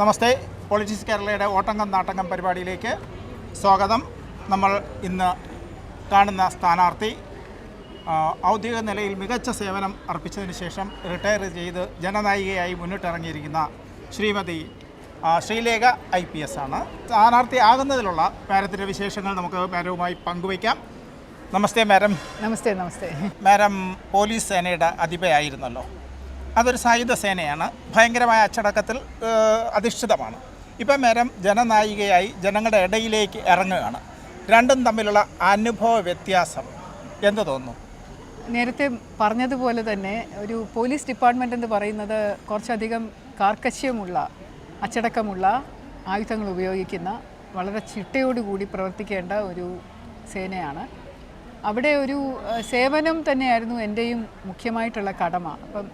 നമസ്തേ. Politics കേരളയുടെ ഓട്ടങ്കം നാട്ടങ്കം പരിപാടിയിലേക്ക് സ്വാഗതം. നമ്മൾ ഇന്ന് കാണുന്ന സ്ഥാനാർത്ഥി ഔദ്യോഗിക നിലയിൽ മികച്ച സേവനം അർപ്പിച്ചതിന് ശേഷം റിട്ടയർ ചെയ്ത് ജനനായികയായി മുന്നിട്ടിറങ്ങിയിരിക്കുന്ന Shrimati Sreelekha I P S ആണ്. സ്ഥാനാർത്ഥി ആകുന്നതിലുള്ള മാരത്തിന്റെ വിശേഷങ്ങൾ നമുക്ക് മാരവുമായി പങ്കുവയ്ക്കാം. നമസ്തേ മാരം നമസ്തേ നമസ്തേ. മാരം പോലീസ് സേനയുടെ അധിപയായിരുന്നല്ലോ. അതൊരു സായുധ സേനയാണ്. ഭയങ്കരമായ അച്ചടക്കത്തിൽ അധിഷ്ഠിതമാണ്. ഇപ്പം നേരം ജനനായികയായി ജനങ്ങളുടെ ഇടയിലേക്ക് ഇറങ്ങുകയാണ്. രണ്ടും തമ്മിലുള്ള അനുഭവ വ്യത്യാസം എന്ത് തോന്നുന്നു? നേരത്തെ പറഞ്ഞതുപോലെ തന്നെ ഒരു പോലീസ് ഡിപ്പാർട്ട്മെന്റ് എന്ന് പറയുന്നത് കുറച്ചധികം കാർക്കശ്യമുള്ള അച്ചടക്കമുള്ള ആയുധങ്ങൾ ഉപയോഗിക്കുന്ന വളരെ ചിട്ടയോടുകൂടി പ്രവർത്തിക്കേണ്ട ഒരു സേനയാണ്. അവിടെ ഒരു സേവനം തന്നെയായിരുന്നു എന്റെയും മുഖ്യമായിട്ടുള്ള കടമ. അപ്പം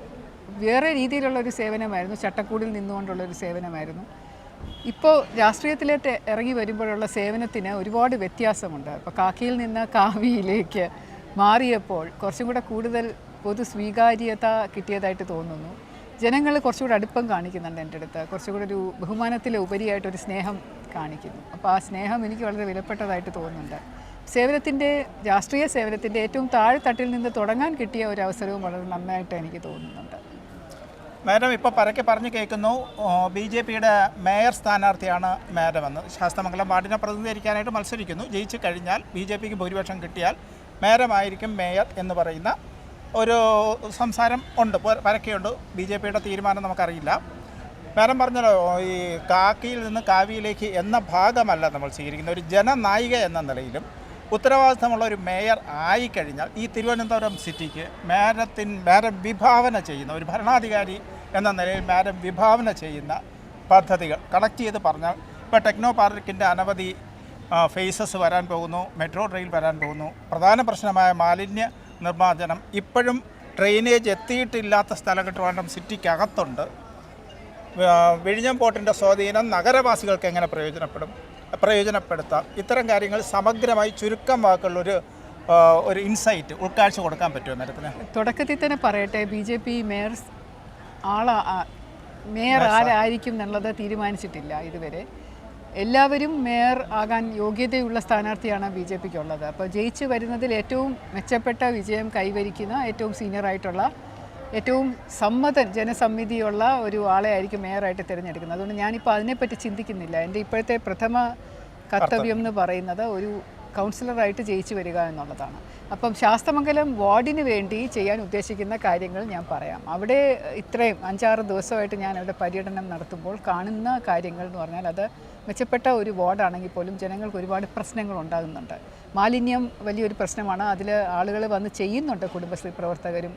വേറെ രീതിയിലുള്ള ഒരു സേവനമായിരുന്നു ചട്ടക്കൂടിൽ നിന്നുകൊണ്ടുള്ള ഒരു സേവനമായിരുന്നു. ഇപ്പോൾ രാഷ്ട്രീയത്തിലേക്ക് ഇറങ്ങി വരുമ്പോഴുള്ള സേവനത്തിന് ഒരുപാട് വ്യത്യാസമുണ്ട്. ഇപ്പോൾ കാക്കിയിൽ നിന്ന് കാവിയിലേക്ക് മാറിയപ്പോൾ കുറച്ചും കൂടെ കൂടുതൽ പൊതു സ്വീകാര്യത കിട്ടിയതായിട്ട് തോന്നുന്നു. ജനങ്ങൾ കുറച്ചുകൂടെ അടുപ്പം കാണിക്കുന്നുണ്ട് എന്റെ അടുത്ത്. കുറച്ചുകൂടെ ഒരു ബഹുമാനത്തിലെ ഉപരിയായിട്ടൊരു സ്നേഹം കാണിക്കുന്നു. അപ്പോൾ ആ സ്നേഹം എനിക്ക് വളരെ വിലപ്പെട്ടതായിട്ട് തോന്നുന്നുണ്ട്. സേവനത്തിന്റെ രാഷ്ട്രീയ സേവനത്തിന്റെ ഏറ്റവും താഴെത്തട്ടിൽ നിന്ന് തുടങ്ങാൻ കിട്ടിയ ഒരു അവസരവും വളരെ നന്നായിട്ട് എനിക്ക് തോന്നുന്നുണ്ട്. മാഡം ഇപ്പോൾ പരക്കെ പറഞ്ഞു കേൾക്കുന്നു. ബി ജെ പിയുടെ മേയർ സ്ഥാനാർത്ഥിയാണ് മാഡം എന്ന് ശാസ്തമംഗലം വാർഡിനെ പ്രതിനിധീകരിക്കാനായിട്ട് മത്സരിക്കുന്നു. ജയിച്ചു കഴിഞ്ഞാൽ ബി ജെ പിക്ക് ഭൂരിപക്ഷം കിട്ടിയാൽ മേയറായിരിക്കും മേയർ എന്ന് പറയുന്ന ഒരു സംസാരം ഉണ്ട്. പരക്കെയുണ്ട്. ബി ജെ പിയുടെ തീരുമാനം നമുക്കറിയില്ല. മാഡം പറഞ്ഞല്ലോ ഈ കാക്കിയിൽ നിന്ന് കാവിയിലേക്ക് എന്ന ഭാഗമല്ല നമ്മൾ സ്വീകരിക്കുന്നത് ഒരു ജനനായിക എന്ന നിലയിലും ഉത്തരവാദിത്തമുള്ള ഒരു മേയർ ആയിക്കഴിഞ്ഞാൽ ഈ തിരുവനന്തപുരം സിറ്റിക്ക് മേരത്തിൻ മേരം വിഭാവന ചെയ്യുന്ന ഒരു ഭരണാധികാരി എന്ന നിലയിൽ മാഡം വിഭാവന ചെയ്യുന്ന പദ്ധതികൾ. കണക്ട് ചെയ്ത് പറഞ്ഞാൽ ഇപ്പോൾ ടെക്നോ പാർക്കിന്റെ അനവധി ഫേസസ് വരാൻ പോകുന്നു മെട്രോ ട്രെയിൻ വരാൻ പോകുന്നു. പ്രധാന പ്രശ്നമായ മാലിന്യ നിർമ്മാർജനം ഇപ്പോഴും ഡ്രെയിനേജ് എത്തിയിട്ടില്ലാത്ത ട്രിവാൻഡ്രം സിറ്റിക്കകത്തുണ്ട് വിഴിഞ്ഞംപോട്ടിന്റെ സ്വാധീനം നഗരവാസികൾക്ക് എങ്ങനെ പ്രയോജനപ്പെടും? പ്രയോജനപ്പെടുത്താം. ഇത്തരം കാര്യങ്ങൾ സമഗ്രമായി ചുരുക്കം വാക്കുള്ളൊരു ഒരു ഇൻസൈറ്റ് ഉൾക്കാഴ്ച കൊടുക്കാൻ പറ്റുമോ നേരത്തിന് തുടക്കത്തിൽ തന്നെ പറയട്ടെ ബി ജെ പി മേയർ ആളാ മേയർ ആരായിരിക്കും എന്നുള്ളത് തീരുമാനിച്ചിട്ടില്ല ഇതുവരെ. എല്ലാവരും മേയർ ആകാൻ യോഗ്യതയുള്ള സ്ഥാനാർത്ഥിയാണ് ബി ജെ പിക്ക് ഉള്ളത് അപ്പോൾ ജയിച്ചു വരുന്നതിൽ ഏറ്റവും മെച്ചപ്പെട്ട വിജയം കൈവരിക്കുന്ന ഏറ്റവും സീനിയർ ആയിട്ടുള്ള ഏറ്റവും സമ്മതൻ ജനസമ്മിതിയുള്ള ഒരു ആളെ ആയിരിക്കും മേയറായിട്ട് തിരഞ്ഞെടുക്കുന്നത്. അതുകൊണ്ട് ഞാനിപ്പോൾ അതിനെപ്പറ്റി ചിന്തിക്കുന്നില്ല. എന്റെ ഇപ്പോഴത്തെ പ്രഥമ കർത്തവ്യം എന്ന് പറയുന്നത് ഒരു കൗൺസിലറായിട്ട് ജയിച്ചു വരിക എന്നുള്ളതാണ്. അപ്പം ശാസ്തമംഗലം വാർഡിന് വേണ്ടി ചെയ്യാൻ ഉദ്ദേശിക്കുന്ന കാര്യങ്ങൾ ഞാൻ പറയാം. അവിടെ ഇത്രയും അഞ്ചാറ് ദിവസമായിട്ട് ഞാൻ അവിടെ പര്യടനം നടത്തുമ്പോൾ കാണുന്ന കാര്യങ്ങൾ എന്ന് പറഞ്ഞാൽ അത് മെച്ചപ്പെട്ട ഒരു വാർഡാണെങ്കിൽ പോലും ജനങ്ങൾക്ക് ഒരുപാട് പ്രശ്നങ്ങൾ ഉണ്ടാകുന്നുണ്ട്. മാലിന്യം വലിയൊരു പ്രശ്നമാണ്. അതിൽ ആളുകൾ വന്ന് ചെയ്യുന്നുണ്ട് കുടുംബശ്രീ പ്രവർത്തകരും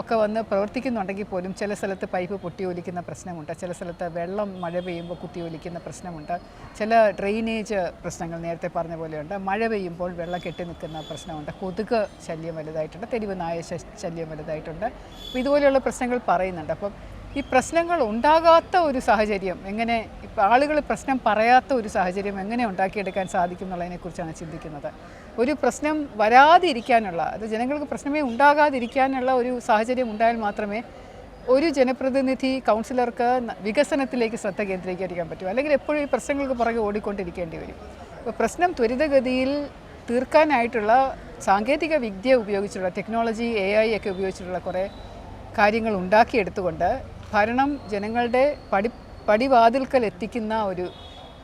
ഒക്കെ വന്ന് പ്രവർത്തിക്കുന്നുണ്ടെങ്കിൽ പോലും ചില സ്ഥലത്ത് പൈപ്പ് പൊട്ടി ഒലിക്കുന്ന പ്രശ്നമുണ്ട്. ചില സ്ഥലത്ത് വെള്ളം മഴ പെയ്യുമ്പോൾ കുത്തി ഒലിക്കുന്ന പ്രശ്നമുണ്ട്. ചില ഡ്രെയിനേജ് പ്രശ്നങ്ങൾ നേരത്തെ പറഞ്ഞ പോലെയുണ്ട്. മഴ പെയ്യുമ്പോൾ വെള്ളം കെട്ടി നിൽക്കുന്ന പ്രശ്നമുണ്ട്. കൊതുക് ശല്യം വലുതായിട്ടുണ്ട്. തെരുവ് നായ ശല്യം വലുതായിട്ടുണ്ട്. അപ്പോൾ ഇതുപോലെയുള്ള പ്രശ്നങ്ങൾ പറയുന്നുണ്ട്. അപ്പം ഈ പ്രശ്നങ്ങൾ ഉണ്ടാകാത്ത ഒരു സാഹചര്യം എങ്ങനെ ആളുകൾ പ്രശ്നം പറയാത്ത ഒരു സാഹചര്യം എങ്ങനെ ഉണ്ടാക്കിയെടുക്കാൻ സാധിക്കും എന്നുള്ളതിനെക്കുറിച്ചാണ് ചിന്തിക്കുന്നത്. ഒരു പ്രശ്നം വരാതിരിക്കാനുള്ള അത് ജനങ്ങൾക്ക് പ്രശ്നമേ ഉണ്ടാകാതിരിക്കാനുള്ള ഒരു സാഹചര്യം ഉണ്ടായാൽ മാത്രമേ ഒരു ജനപ്രതിനിധി കൗൺസിലർക്ക് വികസനത്തിലേക്ക് ശ്രദ്ധ കേന്ദ്രീകരിക്കാൻ പറ്റൂ. അല്ലെങ്കിൽ എപ്പോഴും ഈ പ്രശ്നങ്ങൾക്ക് പുറകെ ഓടിക്കൊണ്ടിരിക്കേണ്ടി വരും. അപ്പോൾ പ്രശ്നം ത്വരിതഗതിയിൽ തീർക്കാനായിട്ടുള്ള സാങ്കേതിക വിദ്യ ഉപയോഗിച്ചുള്ള ടെക്നോളജി എ ഐ ഒക്കെ ഉപയോഗിച്ചിട്ടുള്ള കുറേ കാര്യങ്ങൾ ഉണ്ടാക്കിയെടുത്തുകൊണ്ട് ഭരണം ജനങ്ങളുടെ പടി പടിവാതിൽക്കൽ എത്തിക്കുന്ന ഒരു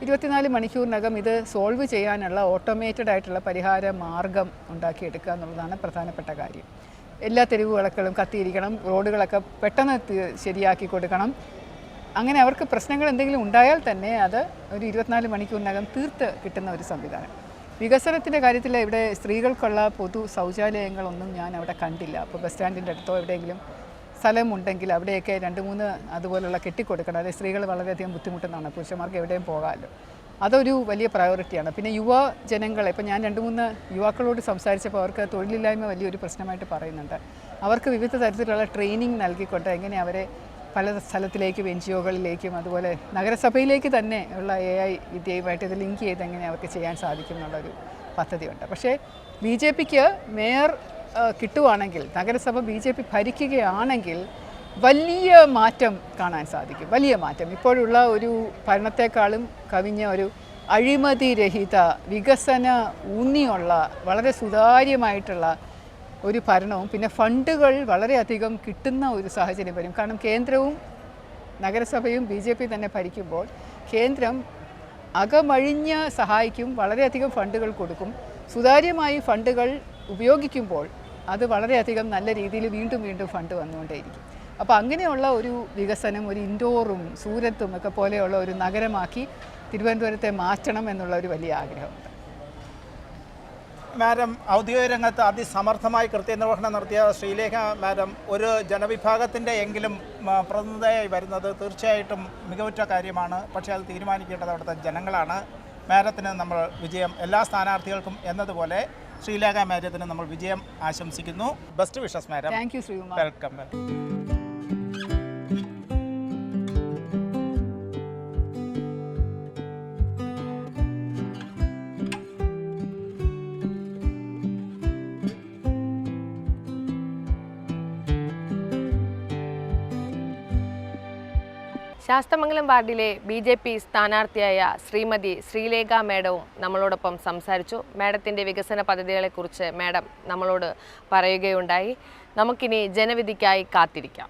ഇരുപത്തിനാല് മണിക്കൂറിനകം ഇത് സോൾവ് ചെയ്യാനുള്ള ഓട്ടോമേറ്റഡ് ആയിട്ടുള്ള പരിഹാര മാർഗം ഉണ്ടാക്കിയെടുക്കുക എന്നുള്ളതാണ് പ്രധാനപ്പെട്ട കാര്യം. എല്ലാ തെരുവ് വിളക്കുകളും കത്തിയിരിക്കണം റോഡുകളൊക്കെ പെട്ടെന്ന് ശരിയാക്കി കൊടുക്കണം. അങ്ങനെ അവർക്ക് പ്രശ്നങ്ങൾ എന്തെങ്കിലും ഉണ്ടായാൽ തന്നെ അത് ഒരു ഇരുപത്തിനാല് മണിക്കൂറിനകം തീർത്ത് കിട്ടുന്ന ഒരു സംവിധാനം. വികസനത്തിന്റെ കാര്യത്തിൽ ഇവിടെ സ്ത്രീകൾക്കുള്ള പൊതു ശൗചാലയങ്ങളൊന്നും ഞാൻ അവിടെ കണ്ടില്ല. അപ്പോൾ ബസ് സ്റ്റാൻഡിന്റെ അടുത്തോ എവിടെയെങ്കിലും സ്ഥലമുണ്ടെങ്കിൽ അവിടെയൊക്കെ രണ്ട് മൂന്ന് അതുപോലുള്ള കെട്ടിക്കൊടുക്കണം. അതായത് സ്ത്രീകൾ വളരെയധികം ബുദ്ധിമുട്ടുന്നതാണ്. പുരുഷന്മാർക്ക് എവിടെയും പോകാമല്ലോ. അതൊരു വലിയ പ്രയോറിറ്റിയാണ് പിന്നെ യുവ ജനങ്ങളെ ഇപ്പോൾ ഞാൻ രണ്ട് മൂന്ന് യുവാക്കളോട് സംസാരിച്ചപ്പോൾ അവർക്ക് തൊഴിലില്ലായ്മ വലിയൊരു പ്രശ്നമായിട്ട് പറയുന്നുണ്ട്. അവർക്ക് വിവിധ തരത്തിലുള്ള ട്രെയിനിങ് നൽകിക്കൊണ്ട് എങ്ങനെ അവരെ പല സ്ഥലത്തിലേക്കും എൻ ജി ഒകളിലേക്കും അതുപോലെ നഗരസഭയിലേക്ക് തന്നെ ഉള്ള എ ഐ വിദ്യയുമായിട്ട് ഇത് ലിങ്ക് ചെയ്ത് എങ്ങനെ അവർക്ക് ചെയ്യാൻ സാധിക്കും എന്നുള്ളൊരു പദ്ധതിയുണ്ട്. പക്ഷേ ബി ജെ പിക്ക് മേയർ കിട്ടുവാണെങ്കിൽ നഗരസഭ ബി ജെ പി ഭരിക്കുകയാണെങ്കിൽ വലിയ മാറ്റം കാണാൻ സാധിക്കും. വലിയ മാറ്റം. ഇപ്പോഴുള്ള ഒരു ഭരണത്തെക്കാളും കവിഞ്ഞ ഒരു അഴിമതി രഹിത വികസന ഊന്നിയുള്ള വളരെ സുതാര്യമായിട്ടുള്ള ഒരു ഭരണവും പിന്നെ ഫണ്ടുകൾ വളരെയധികം കിട്ടുന്ന ഒരു സാഹചര്യം വരും. കാരണം കേന്ദ്രവും നഗരസഭയും ബി ജെ പി തന്നെ ഭരിക്കുമ്പോൾ കേന്ദ്രം അകമഴിഞ്ഞ് സഹായിക്കും വളരെയധികം ഫണ്ടുകൾ കൊടുക്കും. സുതാര്യമായി ഫണ്ടുകൾ ഉപയോഗിക്കുമ്പോൾ അത് വളരെയധികം നല്ല രീതിയിൽ വീണ്ടും വീണ്ടും ഫണ്ട് വന്നുകൊണ്ടേയിരിക്കും. അപ്പോൾ അങ്ങനെയുള്ള ഒരു വികസനം ഒരു ഇൻഡോറും സൂരത്തും ഒക്കെ പോലെയുള്ള ഒരു നഗരമാക്കി തിരുവനന്തപുരത്തെ മാറ്റണം എന്നുള്ള ഒരു വലിയ ആഗ്രഹമുണ്ട്. മാഡം ഔദ്യോഗിക രംഗത്ത് അതിസമർത്ഥമായി കൃത്യനിർവഹണം നടത്തിയ ശ്രീലേഖ മാഡം ഒരു ജനവിഭാഗത്തിന്റെ എങ്കിലും പ്രതിനിധിയായി വരുന്നത് തീർച്ചയായിട്ടും മികവുറ്റ കാര്യമാണ്. പക്ഷേ അത് തീരുമാനിക്കേണ്ടത് അവിടുത്തെ ജനങ്ങളാണ്. മാഡത്തിന് നമ്മൾ വിജയം എല്ലാ സ്ഥാനാർത്ഥികൾക്കും എന്നതുപോലെ ശ്രീലേഖ മാരത്തിന് നമ്മൾ വിജയം ആശംസിക്കുന്നു. Best wishes madam thank you Sreekumar. Welcome Sasthamangalam വാർഡിലെ ബി ജെ പി സ്ഥാനാർത്ഥിയായ ശ്രീമതി ശ്രീലേഖ മേഡവും നമ്മളോടൊപ്പം സംസാരിച്ചു. മേഡത്തിന്റെ വികസന പദ്ധതികളെക്കുറിച്ച് മേഡം നമ്മളോട് പറയുകയുണ്ടായി. നമുക്കിനി ജനവിധിക്കായി കാത്തിരിക്കാം.